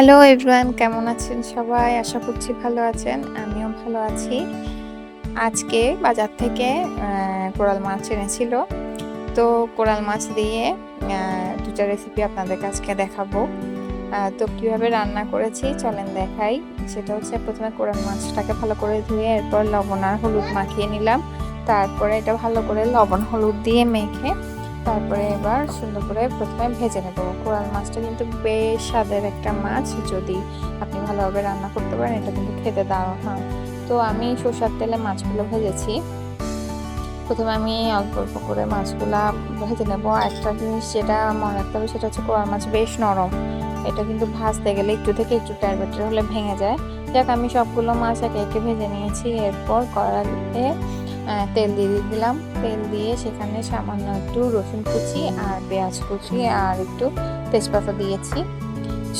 Hello everyone কেমন আছেন সবাই? আশা করছি ভালো আছেন। আমিও ভালো আছি। আজকে বাজার থেকে কোরাল মাছ এনেছিল। তো কোরাল মাছ দিয়ে দুটা রেসিপি আপনাদের কাছকে দেখাবো। তো কীভাবে রান্না করেছি চলেন দেখাই। সেটা হচ্ছে প্রথমে কোরাল মাছটাকে ভালো করে ধুয়ে এরপর লবণ আর হলুদ মাখিয়ে নিলাম। তারপরে এটা ভালো করে লবণ হলুদ দিয়ে মেখে তারপরে এবার সুন্দর করে প্রথমে ভেজে নেব। কোরাল মাছটা কিন্তু বেশ স্বাদের একটা মাছ। যদি আপনি ভালোভাবে রান্না করতে পারেন, এটা কিন্তু খেতে দারুণ হয়। তো আমি সরষার তেলে মাছগুলো ভেজেছি। প্রথমে আমি অল্প অল্প করে মাছগুলা ভেজে নেব। একটা জিনিস যেটা মনে রাখতে হবে, সেটা হচ্ছে কোরাল মাছ বেশ নরম। এটা কিন্তু ভাজতে গেলে একটু থেকে একটু টাইবেটার হলে ভেঙে যায়। যাক, আমি সবগুলো মাছ একে একে ভেজে নিয়েছি। এরপর কড়াইতে তেল দিয়ে দিলাম। তেল দিয়ে সেখানে সামান্য একটু রসুন কুচি আর পেঁয়াজ কুচি আর একটু তেজপাতা দিয়েছি।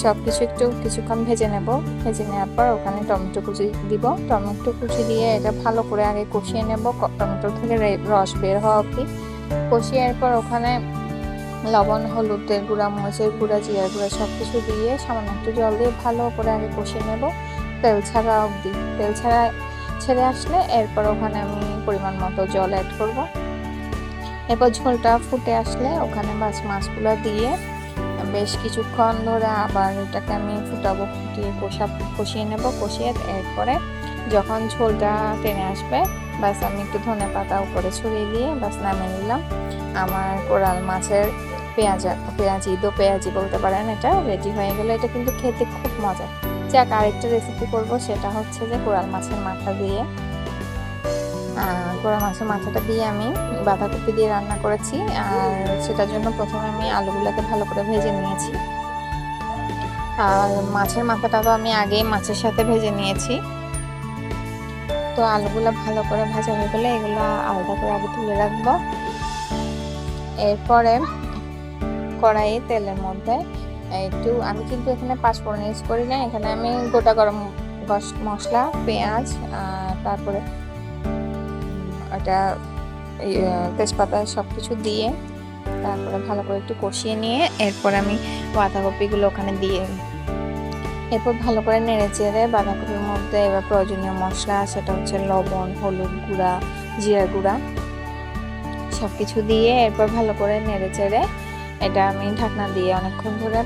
সব কিছু একটু কিছুক্ষণ ভেজে নেব। ভেজে নেওয়ার পর ওখানে টমেটো কুচি দিব। টমেটো কুচি দিয়ে এটা ভালো করে আগে কষিয়ে নেব। টমেটো থেকে রস বের হওয়া অবধি। কষিয়ে পর ওখানে লবণ, হলুদের গুঁড়া, মরিচের গুঁড়া, জিরার গুঁড়া সব কিছু দিয়ে সামান্য একটু জল দিয়ে ভালো করে আগে কষিয়ে নেব। তেল ছাড়া অবধি। তেল ছাড়া ছেড়ে আসলে এরপর ওখানে আমি পরিমাণ মতো জল অ্যাড করব। এরপর ঝোলটা ফুটে আসলে ওখানে মাছ, মাছগুলো দিয়ে বেশ কিছুক্ষণ ধরে আবার এটাকে আমি ফুটাবো, ফুটিয়ে কষা, কষিয়ে নেব, কষিয়ে এরপরে যখন ঝোলটা টেনে আসবে বাস আমি একটু ধনে পাতা উপরে ছড়িয়ে দিয়ে বাস নামিয়ে নিলাম। আমার কোরাল মাছের পেঁয়াজা, পেঁয়াজি, দো পেঁয়াজি বলতে পারেন এটা রেডি হয়ে গেলে এটা কিন্তু খেতে খুব মজা। যাক, আরেকটা রেসিপি করব, সেটা হচ্ছে যে কোরাল মাছের মাথা দিয়ে। কোরাল মাছের মাথাটা দিয়ে আমি বাঁধাকপি দিয়ে রান্না করেছি, আর সেটার জন্য প্রথমে আমি আলুগুলোকে ভালো করে ভেজে নিয়েছি। আর মাছের মাথাটা তো আমি আগেই মাছের সাথে ভেজে নিয়েছি। তো আলুগুলো ভালো করে ভাজা হয়ে গেলে এগুলো আলাদা করে আগে তুলে রাখব। এরপরে কড়াইয়ে তেলের মধ্যে একটু, আমি কিন্তু এখানে পাঁচফোড়ন ইউজ করি না, এখানে আমি গোটা গরম মশলা, পেঁয়াজ তারপরে ওটা তেজপাতা সব কিছু দিয়ে তারপরে ভালো করে একটু কষিয়ে নিয়ে এরপর আমি বাঁধাকপিগুলো ওখানে দিয়ে এরপর ভালো করে নেড়ে চেড়ে বাঁধাকপির মধ্যে এবার প্রয়োজনীয় মশলা সেটা হচ্ছে লবণ, হলুদ গুঁড়া, জিরা গুঁড়া সব কিছু দিয়ে এরপর ভালো করে নেড়ে চেড়ে এটা আমি ঢাকনা দিয়ে অনেকক্ষণ ধরে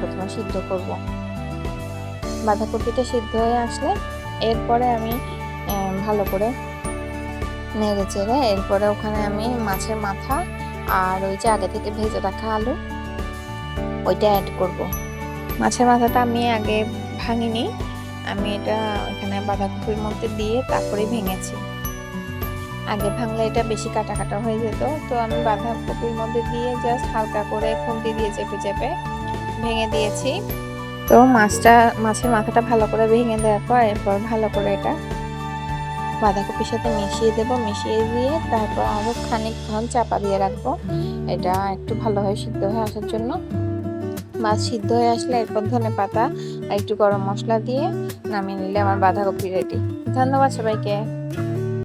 প্রথমে সিদ্ধ করব। বাঁধাকপিটা সিদ্ধ হয়ে আসলে এরপরে আমি ভালো করে নেড়ে চেড়ে এরপরে ওখানে আমি মাছের মাথা আর ওই যে আগে থেকে ভেজে রাখা আলু, ওইটা অ্যাড করব। মাছের মাথাটা আমি আগে ভাঙিনি, আমি এটা এখানে বাঁধাকপির মধ্যে দিয়ে তারপরে ভেঙেছি। আগে ভাঙলে এটা বেশি কাটা কাটা হয়ে যেত। তো আমি বাঁধাকপির মধ্যে দিয়ে জাস্ট হালকা করে খুন্তি দিয়ে চেপে চেপে ভেঙে দিয়েছি। তো মাছটা, মাছের মাথাটা ভালো করে ভেঙে দেওয়ার পর এরপর ভালো করে এটা বাঁধাকপির সাথে মিশিয়ে দেবো। মিশিয়ে দিয়ে তারপর আরও খানিকক্ষণ চাপা দিয়ে রাখব। এটা একটু ভালোভাবে সিদ্ধ হয়ে আসার জন্য। মাছ সিদ্ধ হয়ে আসলে এরপর ধনে পাতা আর একটু গরম মশলা দিয়ে নামিয়ে নিলে আমার বাঁধাকপি রেডি ধন্যবাদ সবাইকে।